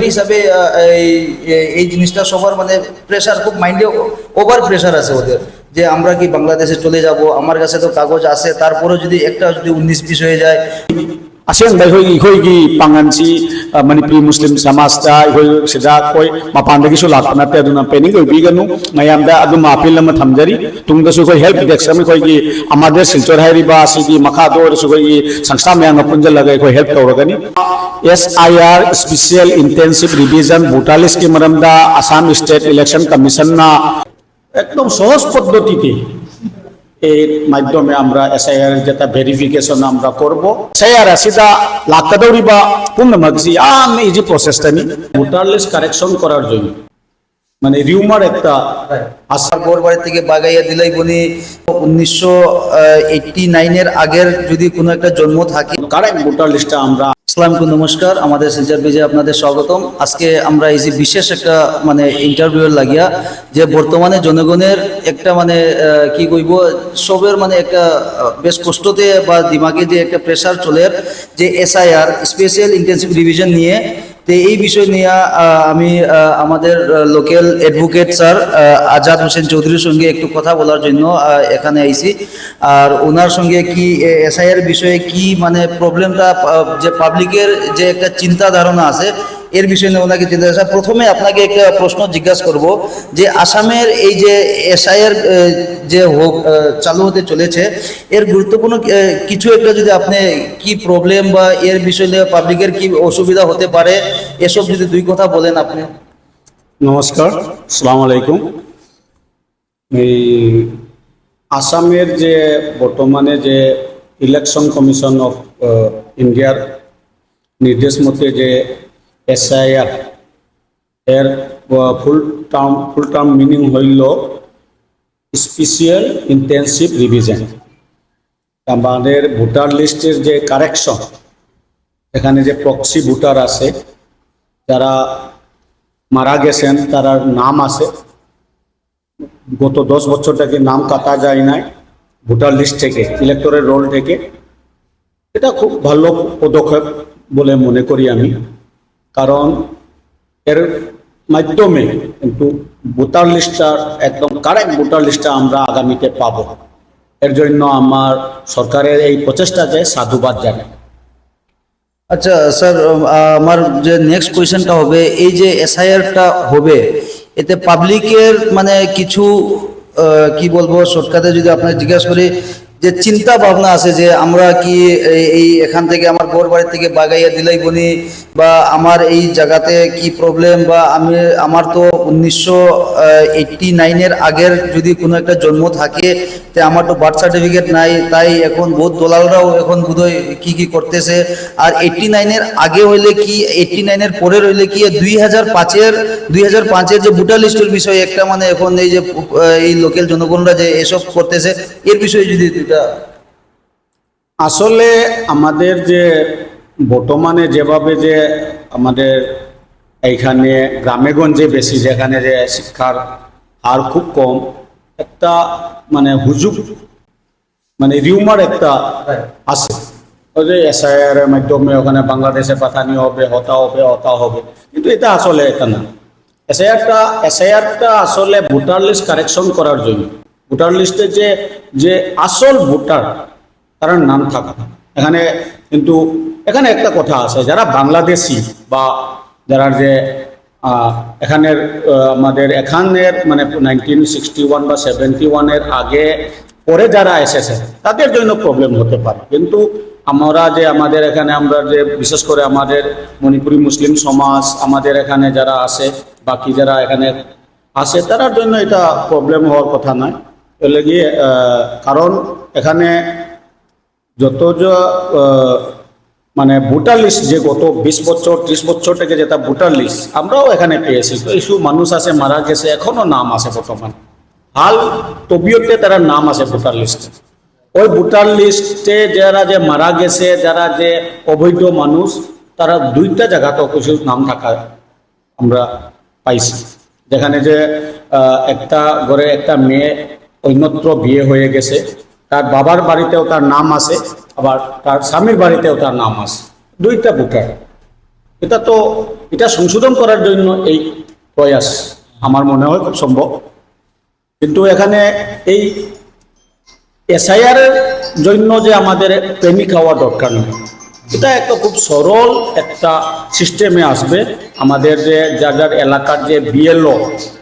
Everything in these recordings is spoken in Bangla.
এই হিসাবে এই এই জিনিসটা সবার মানে প্রেশার খুব মাইন্ডে ওভার প্রেশার আছে ওদের। যে আমরা কি বাংলাদেশে চলে যাব, আমার কাছে তো কাগজ আছে, তারপরেও যদি একটা যদি উনিশ বিশ হয়ে যায় असेंबा अखोगी से मनपुरी मुस्लिम समाज अखोई मपानदगी नाते पेनिंग होगनू मैम अपील थमजरी तुम हेल्प डेस्क अखोगी अमादे सिलचर है मखाद संस्था मैं पुंजल help तौरगनी S I R special intensive revision भूटालीस की मरमद असम स्टेट इलेक्शन कमीशन एकदम सहज पद्धति এর মাধ্যমে আমরা এসআইআর যেটা ভেরিফিকেশন আমরা করব। এসআইআর আসিদা লাগাদৌরিবা পূর্ণমাগজি আম ইজি প্রসেসটানি ভোটার লিস্ট কারেকশন করার জন্য। মানে রিউমার একটা আশা আমার বোর বাড়ি থেকে বাগাইয়া দিলাই বনি উনিশশো এইটটি নাইনের আগের যদি কোনো একটা জন্ম থাকে। কারেক্ট ভোটার লিস্টটা আমরা আসসালামু নমস্কার, আমাদের সিজার পেজে আপনাদের স্বাগতম। আজকে আমরা এই যে বিশেষ একটা মানে ইন্টারভিউ লাগিয়া, যে বর্তমানে জনগণের একটা মানে কি কইব, সবের মানে একটা বেশ কষ্টতে বা দিমাগে যে একটা প্রেশার চলে, যে এসআইআর স্পেশাল ইন্টেন্সিভ রিভিশন নিয়ে তো এই বিষয় নিয়ে আমি আমাদের local advocate sir Azad Hossain চৌধুরীর সঙ্গে একটু কথা বলার জন্য এখানে আইছি। আর ওনার সঙ্গে কি এসআইআর বিষয়ে কি মানে প্রবলেমটা যে পাবলিকের যে একটা চিন্তা ধারণা আছে এর বিষয়ে ওনাকে চিন্তা স্যার প্রথমে আপনাকে একটা প্রশ্ন জিজ্ঞাসা করব যে আসামের এই যে এসআইআর যে হোক চালু হতে চলেছে, এর গুরুত্বপূর্ণ কিছু একটা যদি আপনি কি প্রবলেম বা এর বিষয়ে পাবলিকের কি অসুবিধা হতে পারে, এসব যদি দুই কথা বলেন আপনি। নমস্কার, সালাম আলাইকুম। এই আসামের যে বর্তমানে যে ইলেকশন কমিশন অফ ইন্ডিয়ার নির্দেশ মতে যে এসআইআর এর full term full term meaning হইল স্পেশিয়াল ইন্টেন্সিভ রিভিশন আমাদের ভোটার লিস্টের যে কারেকশন এখানে যে প্রক্সি ভোটার আছে, যারা মারা গেছেন, তার নাম আছে। গত দশ বছর থেকে নাম কাটা যায় নাই ভোটার লিস্ট থেকে ইলেক্টরের রোল থেকে। এটা খুব ভালো পদক্ষেপ বলে মনে করি আমি। কারণ এর মাধ্যমে কিন্তু ভোটার লিস্টটা একদম কারেক্ট ভোটার লিস্টটা আমরা আগামীতে পাব। এর জন্য আমার সরকারের এই প্রচেষ্টাকে সাধুবাদ জানাই। আচ্ছা স্যার আমার যে নেক্সট কোয়েশ্চেনটা হবে, এই যে এসআইআরটা হবে, এতে পাবলিকের মানে কিছু কি বলব শর্টকাটে যদি আপনাকে জিজ্ঞাসা করি যে চিন্তা ভাবনা আছে যে আমরা কি এই- এখান থেকে আমার গোর বাড়ি থেকে বাগাইয়া দিলাই বনি? বা আমার এই জায়গাতে কি প্রবলেম বা আমি আমার তো উনিশশো এইটটি নাইনের আগের যদি কোনো একটা জন্ম থাকে, তে আমার তো বার্থ সার্টিফিকেট নাই, তাই এখন বহুত দলালরাও এখন বোধহয় কি কি করতেছে। আর এইটটি নাইনের আগে হইলে কি এইটটি নাইনের পরে রইলে কি দুই হাজার পাঁচের দুই হাজার পাঁচের যে ভোটার লিস্টের বিষয়ে একটা মানে এখন এই যে এই লোকাল জনগণরা যে এসব করতেছে, এর বিষয়ে যদি দুইটা আসলে আমাদের যে বর্তমানে যেভাবে যে আমাদের এইখানে গ্রামেগঞ্জে বেশি যেখানে যে শিক্ষার হার খুব কম একটা মানে হুজুক মানে রিউমার একটা আছে। ওই যে এসআইআর এর মাধ্যমে ওখানে বাংলাদেশে পাঠানি হবে হতা হবে হতা হবে। কিন্তু এটা আসলে এটা না। এসআইআরটা এসআইআরটা আসলে ভোটার লিস্ট কারেকশন করার জন্য। ভোটার লিস্টে যে যে আসল ভোটার, তার নাম থাকা। এখানে কিন্তু, এখানে একটা কথা আছে, যারা বাংলাদেশি বা যারা যে এখানের আমাদের এখানের মানে নাইনটিন সিক্সটি ওয়ান বা সেভেন্টি ওয়ানের আগে, পরে যারা এসেছে, তাদের জন্য প্রবলেম হতে পারে। কিন্তু আমরা যে, আমাদের এখানে আমরা যে, বিশেষ করে আমাদের মণিপুরি মুসলিম সমাজ, আমাদের এখানে যারা আছে, বাকি যারা এখানে আছে তার জন্য এটা প্রবলেম হওয়ার কথা নয়। এলে গিয়ে কারণ এখানে যত মানে ভোটার লিস্ট যে গত বিশ বছর, ত্রিশ বছর থেকে যেটা ভোটার লিস্ট আমরাও এখানে পেয়েছি। তো কিছু মানুষ আছে মারা গেছে, এখনও নাম আছে বর্তমান। হাল তবিয়তে তারা নাম আছে ভোটার লিস্টে ওই ভোটার লিস্টে যারা যে মারা গেছে, যারা যে অবৈধ মানুষ, তারা দুইটা জায়গাতেও কিছু নাম থাকা আমরা পাইছি। যেখানে যে একটা ঘরে একটা মেয়ে অন্যত্র বিয়ে হয়ে গেছে। তার বাবার বাড়িতেও তার নাম আছে, আবার তার স্বামীর বাড়িতেও তার নাম আছে। দুইটা ভোটার এটা তো, এটা সংশোধন করার জন্য এই প্রয়াস আমার মনে হয় খুব সম্ভব। কিন্তু এখানে এই এসআইআর এর জন্য যে আমাদের প্রেমিক হওয়া দরকার নেই, এটা একটা খুব সরল একটা সিস্টেমে আসবে। আমাদের যে, যার যার এলাকার যে বিএলও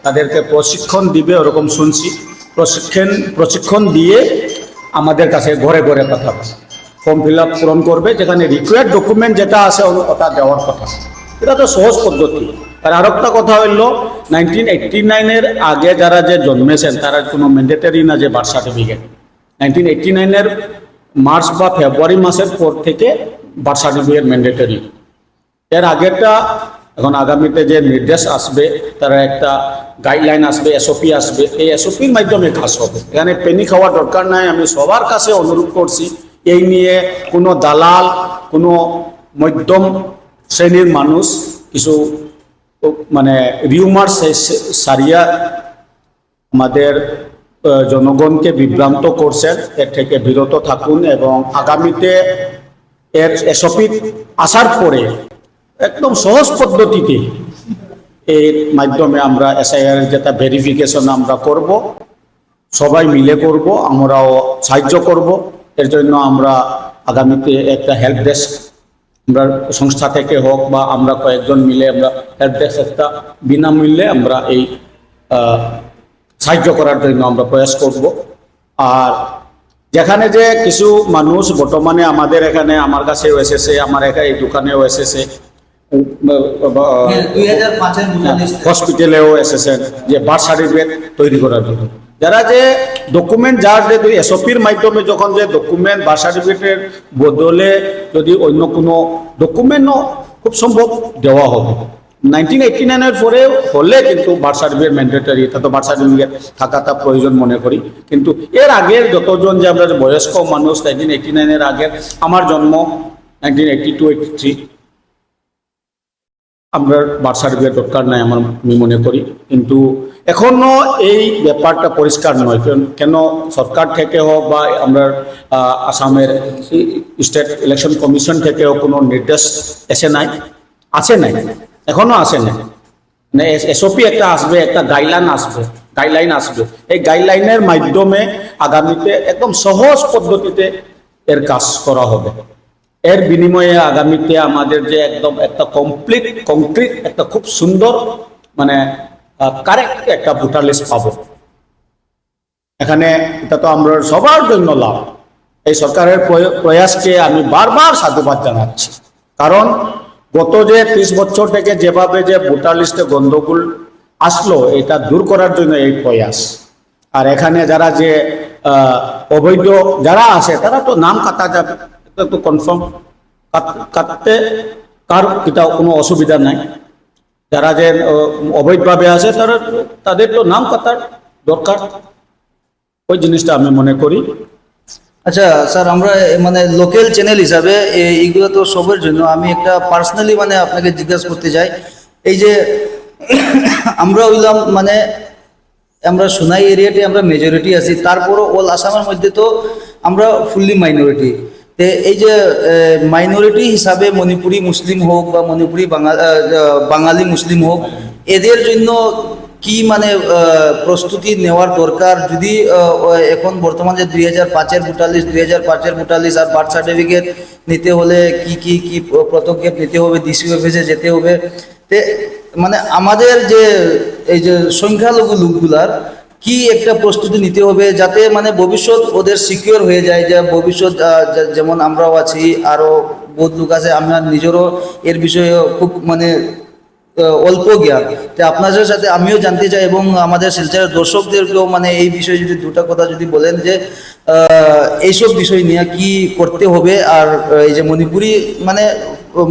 তাদেরকে প্রশিক্ষণ দিবে, ওরকম শুনছি। প্রশিক্ষণ প্রশিক্ষণ দিয়ে আমাদের কাছে ঘরে ঘরে পাঠাবে ফর্ম ফিল আপ পূরণ করবে, যেখানে রিকোয়ার্ড ডকুমেন্ট যেটা আছে ওটা দেওয়ার কথা। এটা তো সহজ পদ্ধতি। আর আরেকটা কথা হইল নাইনটিন এইটটি নাইনের আগে যারা যে জন্মেছেন, তারা কোনো ম্যান্ডেটারি না যে বার্থ সার্টিফিকেট নাইনটিন এইটটি নাইনের মার্চ বা ফেব্রুয়ারি মাসের পর থেকে বার্থ সার্টিফিকেট ম্যান্ডেটরি এর আগেরটা এখন আগামীতে যে নির্দেশ আসবে, তারা একটা গাইডলাইন আসবে এসওপি আসবে, এই এসওপির মাধ্যমে কাজ হবে। এখানে পেনি খাওয়ার দরকার নাই, আমি সবার কাছে অনুরোধ করছি, এই নিয়ে কোনো দালাল, কোনো মধ্যম শ্রেণির মানুষ, কিছু মানে রিউমার সারিয়া আমাদের জনগণকে বিভ্রান্ত করছেন, এর থেকে বিরত থাকুন এবং আগামীতে এর এসপি আসার পরে একদম সহজ পদ্ধতিতে এর মাধ্যমে আমরা এসআইআর যেটা ভেরিফিকেশন আমরা করব, সবাই মিলে করব, আমরাও সাহায্য করব। এর জন্য আমরা আগামীতে একটা হেল্প ডেস্ক আমরা সংস্থা থেকে হোক বা আমরা কয়েকজন মিলে আমরা হেল্প ডেস্ক একটা বিনামূল্যে আমরা এই সাহায্য করার জন্য আমরা প্রয়াস করব। আর যেখানে যে কিছু মানুষ বর্তমানে আমাদের এখানে, আমার কাছেও এসেছে, আমার এখানে এই দোকানেও এসেছে হসপিটালেও এসেছেন, যে বার্থ সার্টিফিকেট তৈরি করার জন্য। যারা যে ডকুমেন্ট যার যে এসওপির মাধ্যমে যখন যে ডকুমেন্ট বার্থ সার্টিফিকেটের বদলে যদি অন্য কোনো ডকুমেন্টও খুব সম্ভব দেওয়া হবে। নাইনটিন এইটটি নাইনের পরে হলে কিন্তু বার্থ সার্টিফিকেট ম্যান্ডেটরি এটা তো বার্থ সার্টিফিকেট থাকাটা প্রয়োজন মনে করি। কিন্তু এর আগের যতজন যে আমরা বয়স্ক মানুষ নাইনটিন এইটটি নাইনের আগের, আমার জন্ম nineteen eighty two eighty three আমরা বার্থ সার্টিফিকেট দরকার নাই আমার আমি মনে করি। কিন্তু এখনও এই ব্যাপারটা পরিষ্কার নয়। কেন- সরকার থেকে হোক বা আমরা আসামের স্টেট ইলেকশন কমিশন থেকে থেকেও কোনো নির্দেশ এসে নাই আছে নাই, এখনও আসে নাই। মানে এসওপি একটা আসবে, একটা গাইডলাইন আসবে গাইডলাইন আসবে। এই গাইডলাইনের মাধ্যমে আগামীতে একদম সহজ পদ্ধতিতে এর কাজ করা হবে। এর বিনিময়ে আগামীতে আমাদের যে একদম একটা কমপ্লিট কংক্রিট একটা খুব সুন্দর মানে কারেক্ট একটা ভোটার লিস্ট পাবো। এখানে এটা তো আমরা সবার জন্য লাভ। এই সরকারের প্রয়াসকে আমি বারবার সাধুবাদ জানাচ্ছি। কারণ গত যে ত্রিশ বছর থেকে যেভাবে যে ভোটার লিস্টে গন্ডগোল আসলো, এটা দূর করার জন্য এই প্রয়াস। আর এখানে যারা যে অবৈধ যারা আছে, তারা তো নাম কাটা যাবে। তো কনফার্ম কাটতে কার এটা কোনো অসুবিধা নাই। যারা যে অবৈধভাবে আছে, তারা তাদের তো নাম কাটার দরকার। ওই জিনিসটা আমি মনে করি। আচ্ছা স্যার, আমরা মানে লোকাল চ্যানেল হিসাবে এইগুলো তো সবার জন্য। আমি একটা পার্সোনালি মানে আপনাকে জিজ্ঞাসা করতে চাই। এই যে, আমরা হইলাম মানে আমরা সোনাই এরিয়াতে আমরা মেজরিটি আছি। তারপরও অল আসামের মধ্যে তো আমরা ফুললি মাইনরিটি এই যে মাইনরিটি হিসাবে মণিপুরি মুসলিম হোক বা মণিপুরি বাঙালি মুসলিম হোক, এদের জন্য কি মানে প্রস্তুতি নেওয়ার দরকার? যদি এখন বর্তমান যে দুই হাজার পাঁচের ভোটার দুই হাজার পাঁচের ভোটার আর বার্থ সার্টিফিকেট নিতে হলে কি কি কি পদক্ষেপ নিতে হবে? ডিসি অফিসে যেতে হবে। তে মানে আমাদের যে, এই যে সংখ্যালঘু লোকগুলার কি একটা প্রস্তুতি নিতে হবে যাতে মানে ভবিষ্যৎ ওদের সিকিউর হয়ে যায়, যে ভবিষ্যৎ যেমন আমরাও আছি আরও বহুত লোক আছে, আমার নিজেরও এর বিষয়ে খুব মানে অল্প জ্ঞান। তো আপনাদের সাথে আমিও জানতে চাই এবং আমাদের শিলচরের দর্শকদেরকেও মানে এই বিষয়ে যদি দুটা কথা যদি বলেন যে এইসব বিষয় নিয়ে কি করতে হবে, আর এই যে মণিপুরি মানে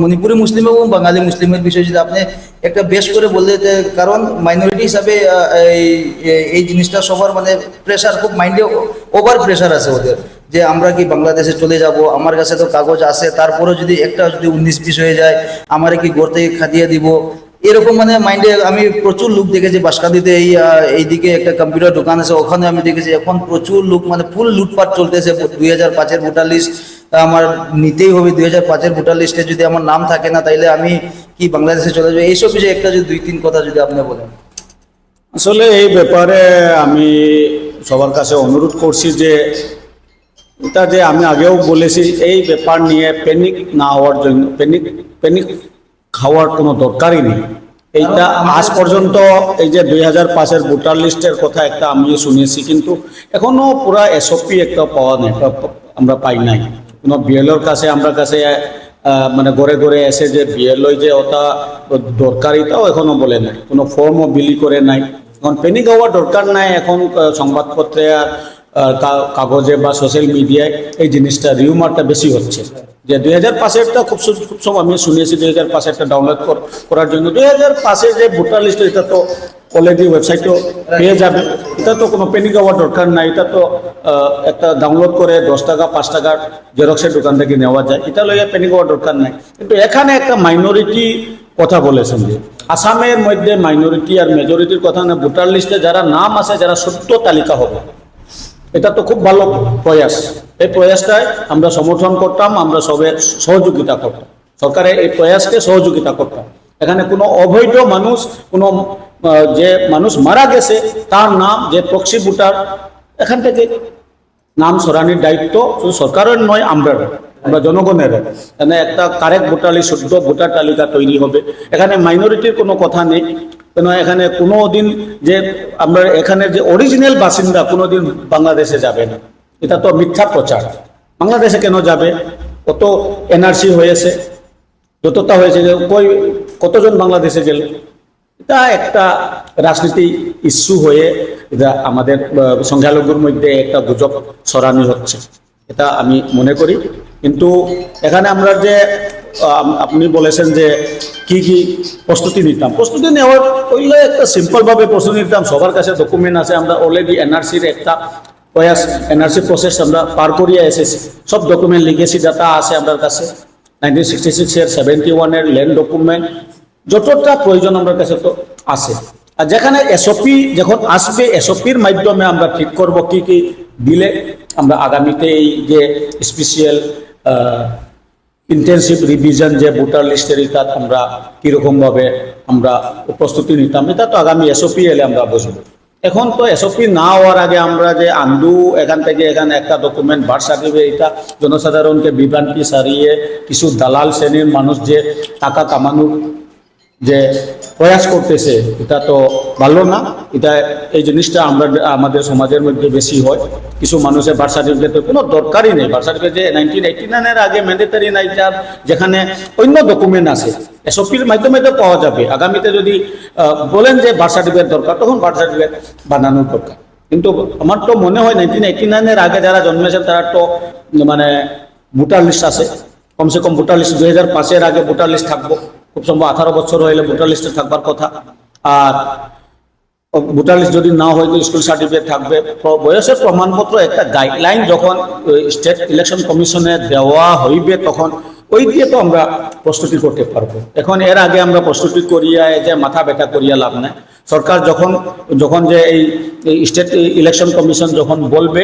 মণিপুরি মুসলিম এবং বাঙালি মুসলিমের বিষয়ে যদি আপনি একটা বেশ করে বললে কারণ মাইনরিটি হিসাবে এই জিনিসটা সবার মানে প্রেশার খুব মাইন্ডে ওভার প্রেশার আছে ওদের। যে আমরা কি বাংলাদেশে চলে যাব, আমার কাছে তো কাগজ আছে, তারপরেও যদি একটা যদি উনিশ বিশ হয়ে যায়, আমার কি ঘর থেকে খাটিয়ে দিব? এরকম মানে মাইন্ডে আমি প্রচুর লোক দেখেছি বাসকাদিতে এই এইদিকে একটা কম্পিউটার দোকান আছে, ওখানে আমি দেখেছি, এখন প্রচুর লোক মানে ফুল লুটপাট চলতেছে, দুই হাজার পাঁচের ভোটার আমার নিতেই হবে দুই হাজার পাঁচের ভোটার লিস্টে যদি আমার নাম থাকে না তাইলে আমি কি বাংলাদেশে চলে যাব? এইসব বিষয়ে একটা যদি দুই তিন কথা যদি আপনি বলেন। আসলে এই ব্যাপারে আমি সবার কাছে অনুরোধ করছি যে এটা যে আমি আগেও বলেছি এই ব্যাপার নিয়ে প্যানিক না হওয়ার জন্য প্যানিক প্যানিক খাওয়ার কোনো দরকারই নেই। এইটা আজ পর্যন্ত এই যে দুই হাজার পাঁচের ভোটার লিস্টের কথা একটা আমি শুনেছি কিন্তু এখনও পুরা এসওপি একটা পাওয়া নেই আমরা পাই নাই। কোনো বিএলওর কাছে, আমরা কাছে মানে গড়ে গড়ে এসে যে বিএলও যে ওটা দরকারিতাও এখনও বলে নাই। কোনো ফর্মও বিলি করে নাই। এখন প্যানিক হওয়ার দরকার নাই এখন সংবাদপত্রে আর কাগজে বা সোশ্যাল মিডিয়ায় এই জিনিসটা রিউমারটা বেশি হচ্ছে। যে দুই হাজার পাঁচেরটা খুব খুব সব আমি শুনেছি দুই হাজার পাঁচেরটা ডাউনলোড করার জন্য। দুই হাজার পাঁচের যে ভোটার লিস্ট এটা তো অলরেডি ওয়েবসাইটও পেয়ে যাবে। এটা তো কোনো পেনিক হওয়ার দরকার নাই, এটা তো একটা ডাউনলোড করে দশ টাকা, পাঁচ টাকার জেরক্সের দোকান থেকে নেওয়া যায়। এটা লইয়া পেনিক হওয়ার দরকার নাই। কিন্তু এখানে একটা মাইনরিটি কথা বলেছেন যে, আসামের মধ্যে মাইনরিটি আর মেজরিটির কথা না, ভোটার লিস্টে যারা নাম আছে, যারা সত্য তালিকা হবে। এটা তো খুব ভালো প্রয়াস। এই প্রয়াসটায় আমরা সমর্থন করতাম, আমরা সবে সহযোগিতা করতাম। সরকারের এই প্রয়াসকে সহযোগিতা করতাম। এখানে কোনো অবৈধ মানুষ, কোনো যে মানুষ মারা গেছে, তার নাম যে প্রক্সি ভোটার, এখান থেকে নাম সরানির দায়িত্ব শুধু সরকারের নয়, আমরা আমরা জনগণের এখানে একটা কারেক্ট ভোটার লিস্ট শুদ্ধ ভোটার তালিকা তৈরি হবে। এখানে মাইনরিটির কোনো কথা নেই। কেন এখানে কোনো দিন যে আমরা, এখানে যে অরিজিনাল বাসিন্দা কোনো দিন বাংলাদেশে যাবে না। এটা তো মিথ্যা প্রচার। বাংলাদেশে কেন যাবে? কত এনআরসি হয়েছে, যতটা হয়েছে যে কই, কতজন বাংলাদেশে গেল? এটা একটা রাজনীতি ইস্যু হয়ে এটা আমাদের সংখ্যালঘুর মধ্যে একটা গুজব ছড়ানি হচ্ছে। এটা আমি মনে করি। কিন্তু এখানে আমরা যে আপনি বলেছেন যে কি কি প্রস্তুতি নিতাম। প্রস্তুতি নেওয়ার হইলে একটা সিম্পল ভাবে প্রস্তুতি নিতাম। সবার কাছে ডকুমেন্ট আছে। আমরা অলরেডি এনআরসির একটা প্রয়াস এনআরসি প্রসেস আমরা পার করিয়া এসেছি। সব ডকুমেন্ট লিগেসি ডাটা আছে আমার কাছে। নাইনটিন সিক্সটি সিক্সের সেভেন্টি ওয়ানের ল্যান্ড ডকুমেন্ট যতটা প্রয়োজন আমার কাছে তো আছে। আর যেখানে এসওপি যখন আসবে এসওপির মাধ্যমে আমরা ঠিক করব কি কি দিলে আমরা আগামীতে এই যে স্পেশাল ইন্টেন্সিভ রিভিশন যে ভোটার লিস্টের এটা আমরা কীরকমভাবে আমরা প্রস্তুতি নিতাম, এটা তো আগামী এসওপি এলে আমরা বুঝব। এখন তো এসওপি না হওয়ার আগে আমরা যে আন্দু, এখান থেকে এখানে একটা ডকুমেন্ট বার্থ সার্টিফিকেট এটা জনসাধারণকে বিভ্রান্তি সারিয়ে কিছু দালাল শ্রেণির মানুষ যে টাকা কামানোর যে প্রয়াস করতেছে, এটা তো ভালো না। এটা এই জিনিসটা আমরা আমাদের সমাজের মধ্যে বেশি হয়। কিছু মানুষের বার্থ সার্টিফিকেটের কোনো দরকারই নেই। বার্থ সার্টিফিকেট যে নাইনটিন এইটি নাইনের আগে ম্যান্ডেটারি নাই, যার যেখানে অন্য ডকুমেন্ট আছে এসপির মাধ্যমে তো পাওয়া যাবে। আগামীতে যদি বলেন যে বার্থ সার্টিফিকেট দরকার, তখন বার্থ সার্টিফিকেট বানানোর দরকার। কিন্তু আমার তো মনে হয় নাইনটিন এইটি নাইনের আগে যারা জন্মেছেন, তারা তো মানে ভোটার লিস্ট আছে। কমসে কম ভোটার লিস্ট দুই হাজার পাঁচের আগে ভোটার লিস্ট থাকব। খুব সম্ভব আঠারো বছর হইলে ভোটার লিস্টে থাকবার কথা। আর ভোটার লিস্ট যদি না হয় তো স্কুল সার্টিফিকেট থাকবে। বয়সের প্রমাণপত্র একটা গাইডলাইন যখন স্টেট ইলেকশন কমিশনে দেওয়া হইবে তখন ওই দিয়ে তো আমরা প্রস্তুতি করতে পারব। এখন এর আগে আমরা প্রস্তুতি করিয়া যে মাথা ব্যথা করিয়া লাভ নাই। সরকার যখন যখন যে এই স্টেট ইলেকশন কমিশন যখন বলবে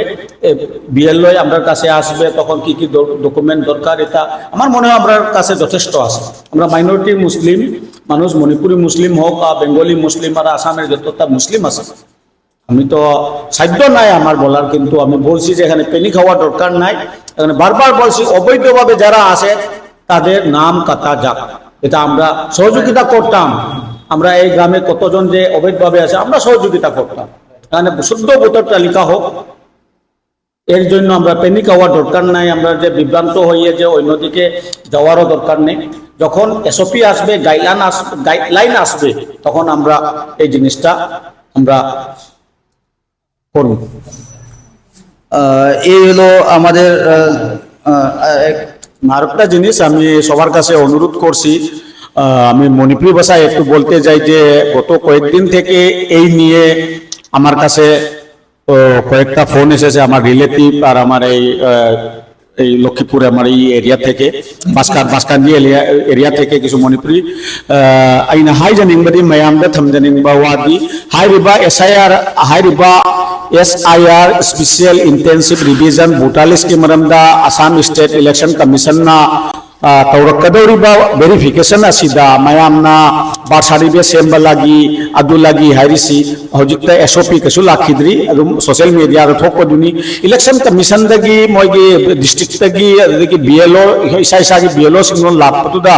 বিএলওই আমার কাছে আসবে, তখন কি কি ডকুমেন্ট দরকার এটা? আমার মনে হয় আমার কাছে যথেষ্ট আছে। আমরা মাইনরিটি মুসলিম মানুষ, মণিপুরি মুসলিম হোক বা বেঙ্গলি মুসলিম আর আসামের যতটা মুসলিম আছে। আমি তো সাধ্য নাই আমার বলার, কিন্তু আমি বলছি যে এখানে পেনিক হওয়ার দরকার নাই। বারবার বলছি, অবৈধভাবে যারা আসে তাদের নাম কাটা যাক। এটা আমরা সহযোগিতা করতাম। আমরা এই গ্রামে কতজন যে অবৈধভাবে আছে, আমরা সহযোগিতা করতাম। এখানে শুদ্ধ ভোটার তালিকা হোক। এর জন্য আমরা প্যানিক হওয়ার দরকার নাই। আমরা যে বিভ্রান্ত হয়ে যে অন্যদিকে যাওয়ারও দরকার নেই। যখন এসওপি আসবে গাইডলাইন আসবে গাইডলাইন আসবে, তখন আমরা এই জিনিসটা আমরা করব। এই হলো আমাদের আরেকটা জিনিস আমি সবার কাছে অনুরোধ করছি। আমি মণিপুরি ভাষায় একটু বলতে যাই যে, গত কয়েকদিন থেকে এই নিয়ে আমার কাছে কয়েকটা ফোন এসেছে আমার রিলেটিভ আর আমার এই এই লক্ষ্মীপুর আমার এই এরিয়া থেকে, বাসকার বাসকান্দি এরিয়া থেকে কিছু মণিপুরি আইনা, হাই জানিংবাদি ম্যাম থামজানিংবা ওয়াদি, হাই রিবা এসআইআর হাই রিবা S I R special intensive revision भूटालीस की मरमदा आसाम स्टेट इलेक्शन कमीशन ತೌರಕ್ಕದವ್ರಿ ಬಾ ವೆರಿಫಿಕೇಶನ್ ಅಸಿದ ಮಯಾಮ್ನ ಬಾಡ್ಸಾಡಿಬೆ ಸೆಂಬಲಾಗಿ ಅದು ಲಾಗಿ ಹರಿಸಿ ಹೌಜಿಕ್ತ ಎಸ್ ಒ ಪಿ ಕಸು ಲಾಕಿದ್ರಿ ಅದು ಸೋಷಿಯಲ್ ಮೀಡಿಯಾ ಹೋಗೋದುನಿ ಇಲೆಕ್ಷನ್ ಕಮಿಷನ್ದಾಗಿ ಮೊಯ್ಗೆ ಡಿಸ್ಟ್ರಿಕ್ಟ್ದಾಗಿ ಅದಕ್ಕೆ ಬಿ ಎಲ್ ಒ ಇಸಾ ಇಸಾಗಿ ಬಿ ಎಲ್ ಒ ಸಿಂಗ್ ಲಾಕ್ಪದುದ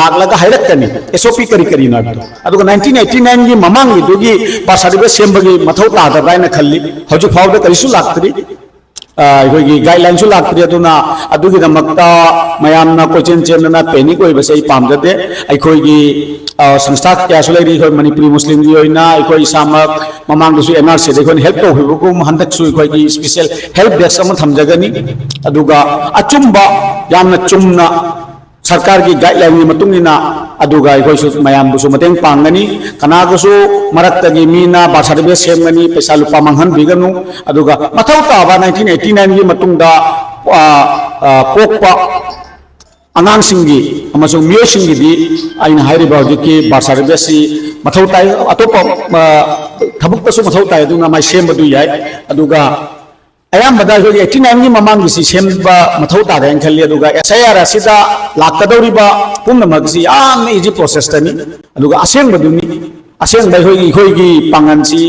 ಲಾಗ್ಲಾಗ ಹೈರಕ್ತಾನೆ ಎಸ್ ಒ ಪಿ ಕರಿ ಕರಿ ನಾಡ್ದು ಅದು ನೈನ್ಟೀನ್ ಏಯ್ಟಿ ನೈನ್ಗೆ ಮಮಾಂಗಿದುಗಿ ಬಾಡ್ಸಾಡಿಬೆ ಸೆಂಬಗೆ ಮಥೌ ತಾದರಾಯ್ನ ಖಲ್ಲಿ ಹೌಜು ಫಾವ್ದ ಕರಿಸು ಲಾಕ್ತಿರಿ ꯑꯩꯈꯣꯏꯒꯤ ꯒꯥꯏꯗꯂꯥꯏꯟꯁꯨ ꯂꯥꯛꯇ꯭ꯔꯤ ꯑꯗꯨꯅ ꯑꯗꯨꯒꯤꯗꯃꯛꯇ ꯃꯌꯥꯝꯅ ꯀꯣꯏꯆꯦꯟ ꯆꯦꯟꯗꯅ ꯄꯦꯅꯤꯛ ꯑꯣꯏꯕꯁꯦ ꯑꯩ ꯄꯥꯝꯖꯗꯦ ꯑꯩꯈꯣꯏꯒꯤ ꯑ, ꯁꯪꯁꯊꯥ ꯀꯌꯥꯁꯨ ꯂꯩꯔꯤ ꯑꯩꯈꯣꯏ ꯃꯅꯤꯄꯨꯔꯤ ꯃꯨꯁꯂꯤꯝꯒꯤ ꯑꯣꯏꯅ ꯑꯩꯈꯣꯏ ꯏꯁꯥꯃꯛ ꯃꯃꯥꯡꯗꯁꯨ ꯑꯦꯟ ꯑꯥꯔ ꯁꯤꯗ ꯑꯩꯈꯣꯏꯅ ꯍꯦꯜꯞ ꯇꯧꯈꯤꯕꯒꯨꯝ ꯍꯟꯗꯛꯁꯨ ꯑꯩꯈꯣꯏꯒꯤ ꯁ꯭ꯄꯤꯁꯦꯜ ꯍꯦꯜꯞ ꯗꯦꯁꯛ ꯑꯃ ꯊꯝꯖꯒꯅꯤ ꯑꯗꯨꯒ ꯑꯆꯨꯝꯕ ꯌꯥꯝꯅ ꯆꯨꯝꯅ ꯁꯔꯀꯥꯔꯒꯤ ꯒꯥꯏꯗꯂꯥꯏꯟꯒꯤ ꯃꯇꯨꯡ ꯏꯟꯅ ꯑꯗꯨꯒ ꯑꯩꯈꯣꯏꯁꯨ ꯃꯌꯥꯝꯕꯨꯁꯨ ꯃꯇꯦꯡ ꯄꯥꯡꯒꯅꯤ ꯀꯅꯥꯒꯁꯨ ꯃꯔꯛꯇꯒꯤ ꯃꯤꯅ ꯕꯥꯔꯊ ꯁꯥꯔꯇꯤꯐꯤꯀꯦꯠ ꯁꯦꯝꯒꯅꯤ ꯄꯩꯁꯥ ꯂꯨꯄꯥ ꯃꯥꯡꯍꯟꯕꯤꯒꯅꯨ ꯑꯗꯨꯒ ꯃꯊꯧ ꯇꯥꯕ ꯅꯥꯏꯟꯇꯤꯟ ꯑꯩꯠꯇꯤ ꯅꯥꯏꯟꯒꯤ ꯃꯇꯨꯡꯗ ꯑ, ꯑ, ꯄꯣꯛꯄ ꯑꯉꯥꯡꯁꯤꯡꯒꯤ ꯑꯃꯁꯨꯡ ꯃꯤꯑꯣꯏꯁꯤꯡꯒꯤꯗꯤ ꯑꯩꯅ ꯍꯥꯏꯔꯤꯕ ꯍꯧꯖꯤꯛꯀꯤ ꯕꯥꯔꯊ ꯁꯥꯔꯇꯤꯐꯤꯀꯦꯠꯁꯤ ꯃꯊꯧ ꯇꯥꯏ ꯑꯇꯣꯞꯄ ꯑ, ꯊꯕꯛꯇꯁꯨ ꯃꯊꯧ ꯇꯥꯏ ꯑꯗꯨꯅ ꯃꯥꯏ ꯁꯦꯝꯕꯗꯨ ꯌꯥꯏ ꯑꯗꯨꯒ ꯑꯌꯥꯝꯕꯗ ꯑꯩꯈꯣꯏꯒꯤ ꯑꯩꯠꯇꯤ ꯅꯥꯏꯟꯒꯤ ꯃꯃꯥꯡꯒꯤꯁꯤ ꯁꯦꯝꯕ ꯃꯊꯧ ꯇꯥꯔꯦ ꯍꯥꯏꯅ ꯈꯜꯂꯤ ꯑꯗꯨꯒ ꯑꯦꯁ ꯑꯥꯏ ꯑꯥꯔ ꯑꯁꯤꯗ ꯂꯥꯛꯀꯗꯧꯔꯤꯕ ꯄꯨꯝꯅꯃꯛꯁꯤ ꯌꯥꯝꯅ ꯏꯖꯤ ꯄ꯭ꯔꯣꯁꯦꯁꯇꯅꯤ ꯑꯗꯨꯒ ꯑꯁꯦꯡꯕꯗꯨꯅꯤ ꯑꯁꯦꯡꯕ ꯑꯩꯈꯣꯏꯒꯤ ꯑꯩꯈꯣꯏꯒꯤ ꯄꯥꯡꯒꯜꯁꯤ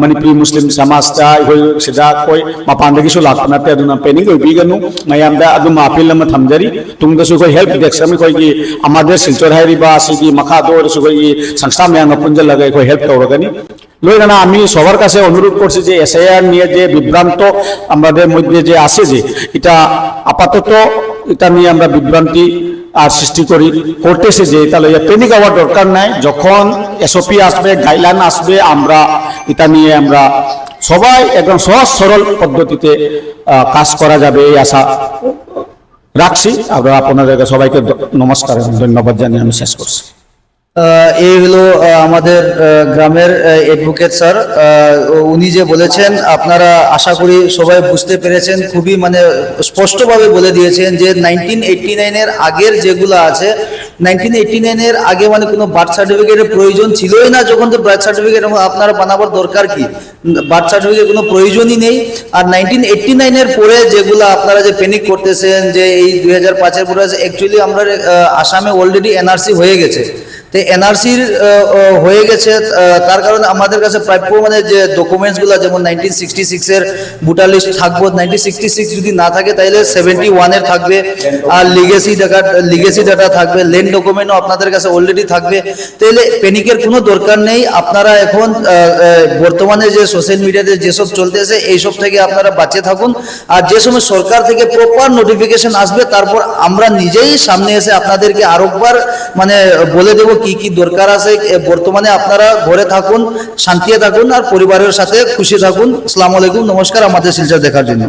ꯃꯅꯤꯄꯨꯔꯤ ꯃꯨꯁꯂꯤꯝ ꯁꯃꯥꯖꯗ ꯑꯩꯈꯣꯏ ꯁꯤꯗ ꯑꯩꯈꯣꯏ ꯃꯄꯥꯟꯗꯒꯤꯁꯨ ꯂꯥꯛꯄ ꯅꯠꯇꯦ ꯑꯗꯨꯅ ꯄꯦꯅꯤꯛ ꯑꯣꯏꯕꯤꯒꯅꯨ ꯃꯌꯥꯝꯗ ꯑꯗꯨꯝ ꯑꯥꯄꯤꯜ ꯑꯃ ꯊꯝꯖꯔꯤ ꯇꯨꯡꯗꯁꯨ ꯑꯩꯈꯣꯏ ꯍꯦꯜꯞ ꯗꯦꯛꯁ ꯑꯃ ꯑꯩꯈꯣꯏꯒꯤ ꯑꯃꯥꯗꯦ ꯁꯤꯜꯆꯔ ꯍꯥꯏꯔꯤꯕ ꯑꯁꯤꯒꯤ ꯃꯈꯥꯗ ꯑꯣꯏꯔꯁꯨ ꯑꯩꯈꯣꯏꯒꯤ ꯁꯪꯁꯊꯥ ꯃꯌꯥꯝꯒ ꯄꯨꯟꯖꯜꯂꯒ ꯑꯩꯈꯣꯏ ꯍꯦꯜꯞ ꯇꯧꯔꯒꯅꯤ তৌরগনি লইনা আমি সবার কাছে অনুরোধ করছি যে এসআইআর নিয়ে যে বিভ্রান্ত আমাদের মধ্যে যে আছে যে, এটা আপাতত এটা নিয়ে আমরা বিভ্রান্তি আর সৃষ্টি করি, করতেছে যে, এটা তাহলে পেনিক হওয়ার দরকার নাই। যখন এসওপি আসবে গাইডলাইন আসবে, আমরা এটা নিয়ে আমরা সবাই একদম সহজ সরল পদ্ধতিতে কাজ করা যাবে এই আশা রাখছি। আমরা আপনাদের সবাইকে নমস্কার এবং ধন্যবাদ জানিয়ে আমি শেষ করছি। এই হলো আমাদের গ্রামের অ্যাডভোকেট স্যার উনি যে বলেছেন, আপনারা আশা করি সবাই বুঝতে পেরেছেন, খুবই মানে স্পষ্টভাবে বলে দিয়েছেন যে নাইনটিন এইটটি নাইনের আগের যেগুলো আছে নাইনটিন এইটটি নাইনের আগে মানে কোনো বার্থ সার্টিফিকেটের প্রয়োজন ছিলই না যখন তো বার্থ সার্টিফিকেট আপনারা বানাবার দরকার কি? বার্থ সার্টিফিকেট কোনো প্রয়োজনই নেই। আর নাইনটিন এইটটি নাইনের পরে যেগুলো আপনারা যে পেনিক করতেছেন যে এই দুই হাজার পাঁচের পরে অ্যাকচুয়ালি আমরা আসামে অলরেডি এনআরসি হয়ে গেছে। তো এনআরসির হয়ে গেছে তার কারণে আমাদের কাছে প্রাপ্য মানে যে ডকুমেন্টসগুলো যেমন নাইনটিন সিক্সটি সিক্সের ভোটার লিস্ট থাকব নাইনটিন সিক্সটি সিক্স যদি না থাকে তাহলে সেভেন্টি ওয়ানের থাকবে, আর লিগেসি ডাটা লিগেসি ডাটা থাকবে লেন ডকুমেন্টও আপনাদের কাছে অলরেডি থাকবে তাহলে পেনিকের কোনো দরকার নেই, আপনারা এখন বর্তমানে যে সোশ্যাল মিডিয়াতে যেসব চলতেছে, এইসব থেকে আপনারা বাঁচে থাকুন, আর যে সময় সরকার থেকে প্রপার নোটিফিকেশন আসবে, তারপর আমরা নিজেই সামনে এসে আপনাদেরকে আরেকবার মানে বলে দেব কি কি দরকার আছে বর্তমানে আপনারা ঘরে থাকুন, শান্তিতে থাকুন আর পরিবারের সাথে খুশি থাকুন। আসসালামু আলাইকুম, নমস্কার আমাদের শিলচর দেখার জন্য।